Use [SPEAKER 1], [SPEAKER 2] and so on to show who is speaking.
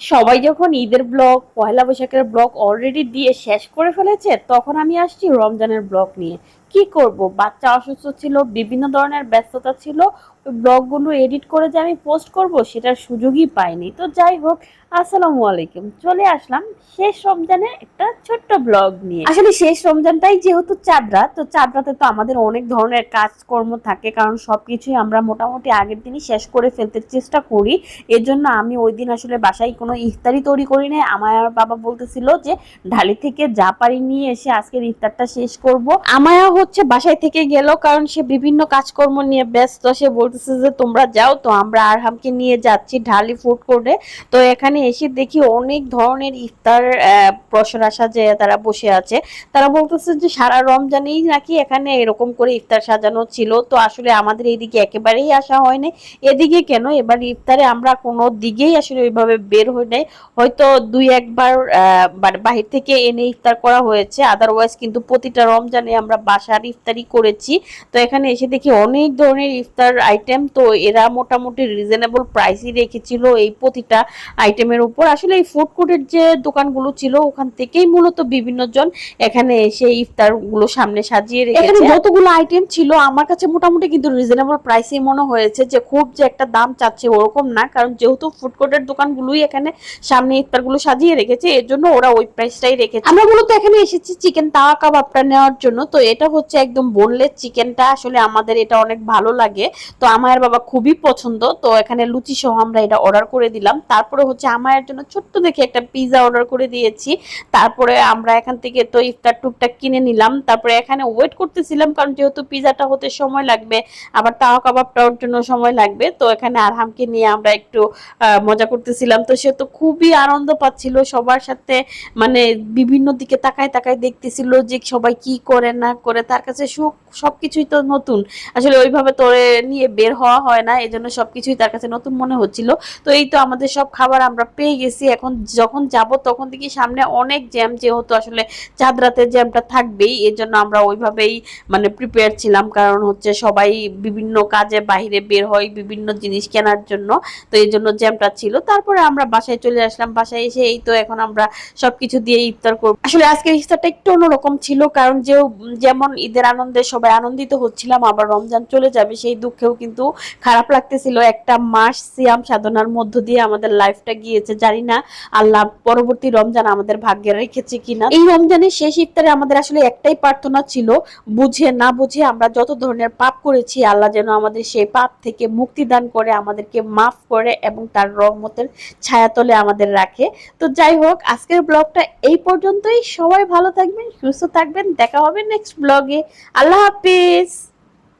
[SPEAKER 1] সবাই যখন ঈদের ব্লগ পয়লা বৈশাখের ব্লগ অলরেডি দিয়ে শেষ করে ফেলেছে, তখন আমি আসছি রমজানের ব্লগ নিয়ে। কি করব? বাচ্চা অসুস্থ ছিল, বিভিন্ন ধরনের ব্যস্ততা ছিল ব্লগগুলো এডিট করে যে আমি পোস্ট করব, সেটার সুযোগই পাইনি। তো যাই হোক, আসসালামু আলাইকুম। চলে আসলাম শেষ রমজানের একটা ছোট্ট ব্লগ নিয়ে। আসলে শেষ রমজানটাই যেহেতু চাঁদরা, তো চাঁদরাতে তো আমাদের অনেক ধরনের কাজকর্ম থাকে, কারণ সবকিছুই আমরা মোটামুটি আগের দিনই শেষ করে ফেলতে চেষ্টা করি। এর জন্য আমি ওই দিন আসলে বাসায় কোনো ইফতারি তৈরি করি নাই। আমার বাবা বলতেছিল যে, ঢালি থেকে যা পারি নিয়ে এসে আজকের ইফতারটা শেষ করব। আমায়া হচ্ছে বাসায় থেকে গেল, কারণ সে বিভিন্ন কাজকর্ম নিয়ে ব্যস্ত, সে বলতেছে যে তোমরা যাও তো আমরা আরহামকে নিয়ে যাচ্ছি ঢালি ফুড কোর্টে তো এখানে এসে দেখি অনেক ধরনের ইফতার আহ, আসা যে তারা বসে আছে। তারা বলতেছে যে সারা রমজানেই নাকি এখানে এরকম করে ইফতার সাজানো ছিল। তো আসলে আমাদের এইদিকে একেবারেই আসা হয়নি এদিকে কেন? এবার ইফতারে আমরা কোনো দিকেই আসলে ওইভাবে বের হই নাই। হয়তো দুই একবার বাহির থেকে এনে ইফতার করা হয়েছে। আদারওয়াইজ কিন্তু প্রতিটা রমজানে আমরা বাসার ইফতারি করেছি। তো এখানে এসে দেখি অনেক ধরনের ইফতার আইটেম তো এরা মোটামুটি রিজনেবল প্রাইসই রেখেছিল এই প্রতিটা আইটেমের উপর। আসলে এই ফুড কোর্টের যে দোকানগুলো ছিল ওখান থেকেই মূলত বিভিন্ন জন এখানে এসে ইফতারগুলো সামনে সাজিয়ে রেখেছে। যতগুলো আইটেম ছিল আমার কাছে মোটামুটি কিন্তু রিজনেবল প্রাইসই মনে হয়েছে যে খুব যে একটা দাম চাচ্ছে ওরকম না কারণ যেহেতু ফুড কোর্টের দোকানগুলোই এখানে সামনে ইফতারগুলো সাজিয়ে রেখেছে এর জন্য ওরা ওই প্রাইসটাই রেখেছে। আমরা মূলত এখানে এসেছি চিকেন তাওয়া কাবাবটা নেওয়ার জন্য তো এটা হচ্ছে একদম বোনলেস চিকেনটা আসলে আমাদের এটা অনেক ভালো লাগে। তো আমার বাবা খুবই পছন্দ, তো এখানে লুচি সহ আমরা এটা অর্ডার করে দিলাম। তারপরে হচ্ছে আমার জন্য ছোট্ট দেখে একটা পিৎজা অর্ডার করে দিয়েছি। তারপরে আমরা এখান থেকে তো ইফতার টুকটাক কিনে নিলাম। তারপরে এখানে ওয়েট করতেছিলাম কারণ যেহেতু পিৎজাটা হতে সময় লাগবে, আবার তাওয়া কাবাবটার জন্য সময় লাগবে, তো এখানে আরহামকে নিয়ে আমরা একটু মজা করতেছিলাম। তো সে তো খুবই আনন্দ পাচ্ছিল, সবার সাথে মানে বিভিন্ন দিকে তাকায় তাকায় দেখতেছিল যে সবাই কি করে না করে, তার কাছে সুখ, সবকিছুই তো নতুন। আসলে ওইভাবে তোরে নিয়ে বের হওয়া হয় না এই জন্য সবকিছুই তার কাছে নতুন মনে হচ্ছিল। তো এই তো আমাদের সব খাবার আমরা পেয়ে গেছি, এখন যখন যাব তখন থেকে সামনে অনেক জ্যাম যেহেতু আসলে চাঁদ রাতের জ্যামটা থাকবেই এর জন্য আমরা ওইভাবেই মানে প্রিপেয়ার ছিলাম, কারণ হচ্ছে সবাই বিভিন্ন কাজে বাইরে বের হয় বিভিন্ন জিনিস কেনার জন্য, তো এই জন্য জ্যামটা ছিল। তারপরে আমরা বাসায় চলে আসলাম, বাসায় এসে এই তো এখন আমরা সবকিছু দিয়ে ইফতার করব আসলে আজকের ইফতারটা একটু অন্যরকম ছিল, কারণ যে যেমন ঈদের আনন্দে সবাই আনন্দিত হচ্ছিলাম, আবার রমজান চলে যাবে, সেই দুঃখেও কিন্তু খারাপ লাগতেছিল। একটা মাস সিয়াম সাধনার মধ্য দিয়ে আমাদের লাইফটা গিয়েছে। জানি না আল্লাহ পরবর্তী রমজান আমাদের ভাগ্যে রেখেছে কিনা। এই রমজানের শেষ ইফতারে আমাদের আসলে একটাই প্রার্থনা ছিল, বুঝে না বুঝে আমরা যত ধরনের পাপ করেছি, আল্লাহ যেন আমাদের সেই পাপ থেকে মুক্তি দান করে, আমাদেরকে মাফ করে এবং তার রহমতের ছায়াতলে আমাদের রাখে। তো যাই হোক, আজকের ব্লগটা এই পর্যন্তই। সবাই ভালো থাকবেন, সুস্থ থাকবেন। দেখা হবে নেক্সট ব্লগে আল্লাহ হাফিজ।